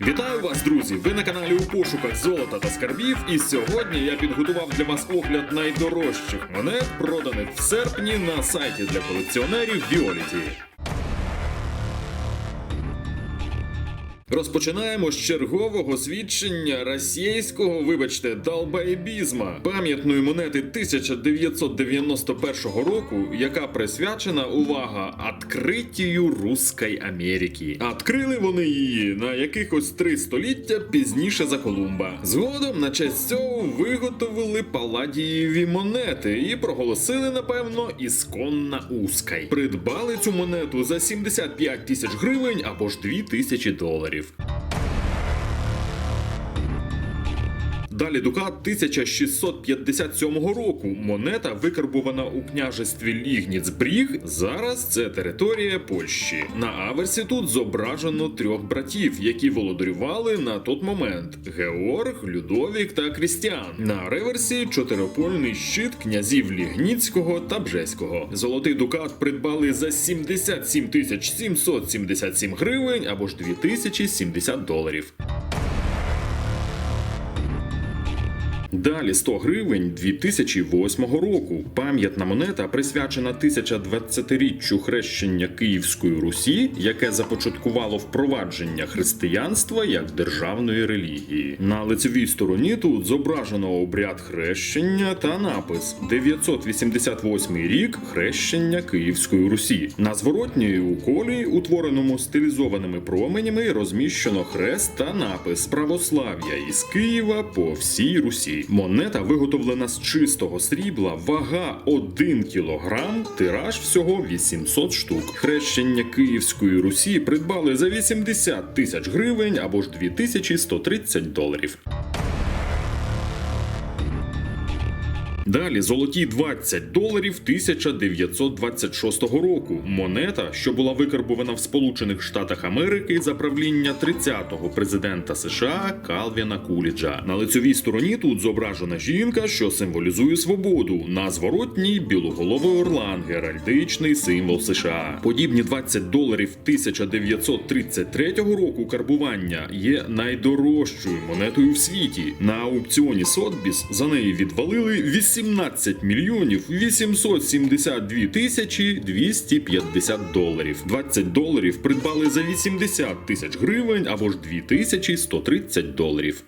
Вітаю вас, друзі! Ви на каналі у пошуках золота та скарбів. І сьогодні я підготував для вас огляд найдорожчих монет, проданих в серпні на сайті для колекціонерів Violet. Розпочинаємо з чергового свідчення російського, вибачте, долбоєбізма, пам'ятної монети 1991 року, яка присвячена увага відкриттю Руської Америки. А Відкрили вони її на якихось три століття пізніше за Колумба. Згодом на честь цього виготовили паладієві монети і проголосили, напевно, ісконна Ускай. Придбали цю монету за 75 тисяч гривень або ж 2 тисячі доларів. коментарів. Далі Дукат 1657 року. Монета викарбувана у княжестві Лігніцбріг. Зараз це територія Польщі. На аверсі тут зображено трьох братів, які володарювали на той момент: Георг, Людовік та Крістіан. На реверсі чотирипольний щит князів Лігніцького та Бжеського. Золотий дукат придбали за 77 тисяч 777 гривень або ж 2070 доларів. Далі 100 гривень 2008 року. Пам'ятна монета присвячена 1020-річчю хрещення Київської Русі, яке започаткувало впровадження християнства як державної релігії. На лицевій стороні тут зображено обряд хрещення та напис 988 рік хрещення Київської Русі. На зворотній у колі, утвореному стилізованими променями, розміщено хрест та напис Православ'я із Києва по всій Русі. Монета виготовлена з чистого срібла, вага 1 кілограм, тираж всього 800 штук. Хрещення Київської Русі придбали за 80 тисяч гривень або ж 2130 доларів. Далі золоті 20 доларів 1926 року. Монета, що була викарбована в Сполучених Штатах Америки за правління 30-го президента США Калвіна Куліджа. На лицевій стороні тут зображена жінка, що символізує свободу. На зворотній білоголовий орлан, геральдичний символ США. Подібні 20 доларів 1933 року карбування є найдорожчою монетою в світі. На аукціоні Сотбіс за неї відвалили 18 мільйонів 872 тисячі 250 доларів. 20 доларів придбали за 80 тисяч гривень або ж 2130 доларів.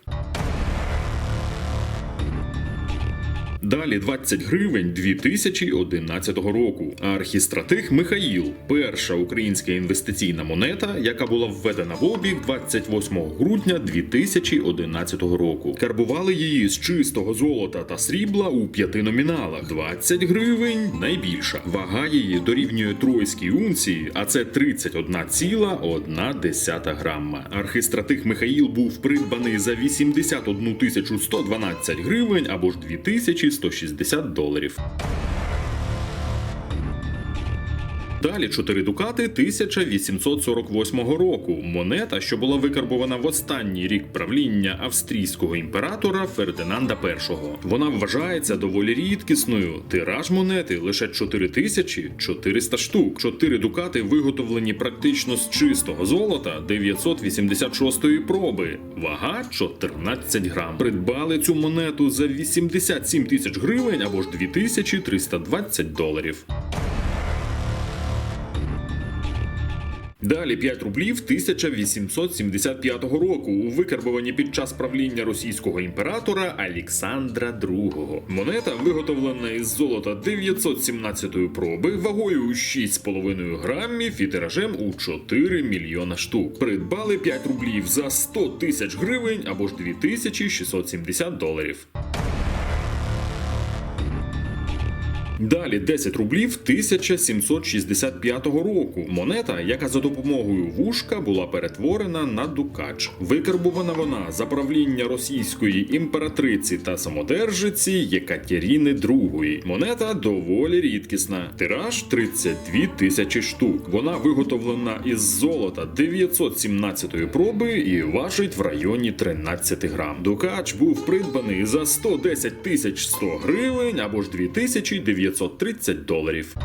Далі 20 гривень 2011 року. Архістратиг Михаїл перша українська інвестиційна монета, яка була введена в обіг 28 грудня 2011 року. Карбували її з чистого золота та срібла у п'яти номіналах. 20 гривень найбільша. Вага її дорівнює тройській унції, а це 31,1 грама. Архістратиг Михаїл був придбаний за 81 тисячу 112 гривень або ж 2160 доларів. Далі 4 дукати 1848 року. Монета, що була викарбована в останній рік правління австрійського імператора Фердинанда І. Вона вважається доволі рідкісною. Тираж монети лише 4400 штук. 4 дукати виготовлені практично з чистого золота 986 проби. Вага 14 грам. Придбали цю монету за 87 тисяч гривень або ж 2320 доларів. Далі 5 рублів 1875 року у викарбовані під час правління російського імператора Олександра II. Монета виготовлена із золота 917 проби, вагою у 6,5 грамів і тиражем у 4 мільйона штук. Придбали 5 рублів за 100 тисяч гривень або ж 2670 доларів. Далі 10 рублів 1765 року. Монета, яка за допомогою вушка була перетворена на дукач. Викарбувана вона за правління російської імператриці та самодержиці Єкатеріни II. Монета доволі рідкісна. Тираж 32 тисячі штук. Вона виготовлена із золота 917 проби і важить в районі 13 грам. Дукач був придбаний за 110 тисяч 100 гривень або ж 2900 930 доларів.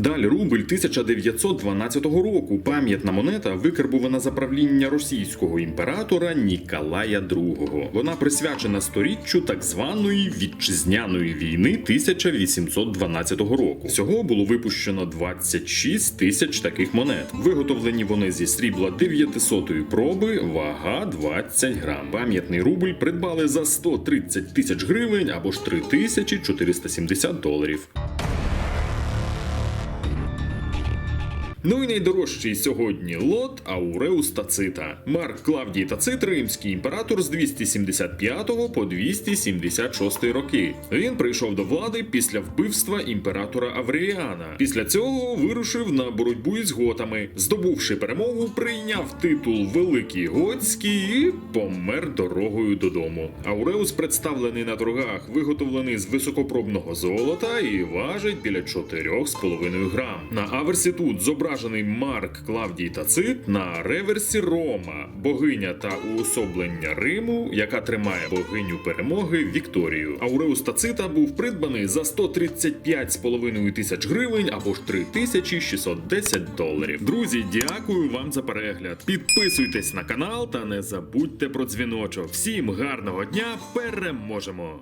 Далі рубль 1912 року. Пам'ятна монета викарбувана за правління російського імператора Ніколая II. Вона присвячена сторіччю так званої вітчизняної війни 1812 року. Всього було випущено 26 тисяч таких монет. Виготовлені вони зі срібла 900 проби, вага 20 грам. Пам'ятний рубль придбали за 130 тисяч гривень або ж 3470 доларів. Ну і найдорожчий сьогодні лот Ауреус Тацита. Марк Клавдій Тацит, римський імператор з 275 по 276 роки. Він прийшов до влади після вбивства імператора Авріана. Після цього вирушив на боротьбу із готами. Здобувши перемогу, прийняв титул Великий Готський і помер дорогою додому. Ауреус представлений на торгах, виготовлений з високопробного золота і важить біля 4,5 грам. На аверсі тут зображений Марк Клавдій Тацит, на реверсі Рома, богиня та уособлення Риму, яка тримає богиню перемоги Вікторію. Ауреус Тацита був придбаний за 135,5 тисяч гривень або ж 3610 доларів. Друзі, дякую вам за перегляд. Підписуйтесь на канал та не забудьте про дзвіночок. Всім гарного дня! Переможемо!